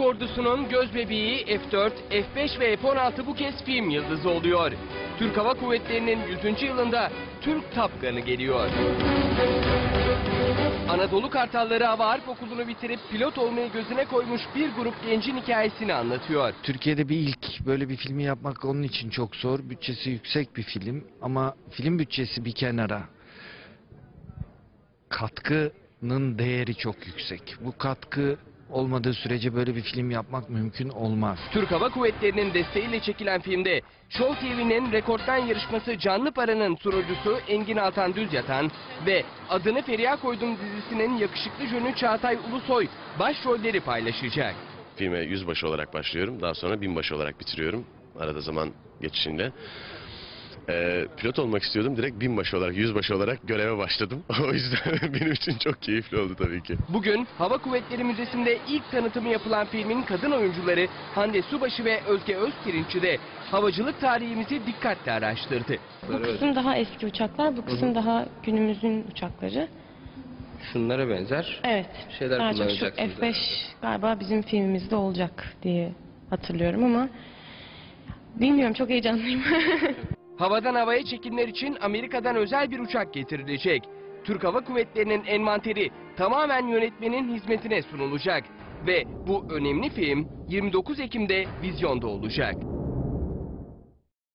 ordusunun göz bebeği F-4, F-5 ve F-16 bu kez film yıldızı oluyor. Türk Hava Kuvvetleri'nin 100. yılında Türk Top Gun'ı geliyor. Anadolu Kartalları Hava Harp Okulu'nu bitirip pilot olmayı gözüne koymuş bir grup gencin hikayesini anlatıyor. Türkiye'de bir ilk böyle bir filmi yapmak onun için çok zor. Bütçesi yüksek bir film ama film bütçesi bir kenara. Katkının değeri çok yüksek. Bu katkı olmadığı sürece böyle bir film yapmak mümkün olmaz. Türk Hava Kuvvetleri'nin desteğiyle çekilen filmde Show TV'nin rekortman yarışması Canlı Para'nın sunucusu Engin Altan Düzyatan ve Adını Feriha Koydum dizisinin yakışıklı jönü Çağatay Ulusoy başrolleri paylaşacak. Filme yüzbaşı olarak başlıyorum. Daha sonra binbaşı olarak bitiriyorum. Arada zaman geçişinde. Ee, pilot olmak istiyordum. Direkt binbaşı olarak, yüzbaşı olarak göreve başladım. o yüzden benim için çok keyifli oldu tabii ki. Bugün Hava Kuvvetleri Müzesi'nde ilk tanıtımı yapılan filmin kadın oyuncuları Hande Subaşı ve Özge Özpirinççi de havacılık tarihimizi dikkatle araştırdı. Bu kısım daha eski uçaklar, bu kısım daha günümüzün uçakları. Şunlara benzer. Evet. Şeyler daha çok şu kullanacaksınız F5 galiba bizim filmimizde olacak diye hatırlıyorum ama bilmiyorum çok heyecanlıyım. Havadan havaya çekimler için Amerika'dan özel bir uçak getirilecek. Türk Hava Kuvvetleri'nin envanteri tamamen yönetmenin hizmetine sunulacak. Ve bu önemli film 29 Ekim'de vizyonda olacak.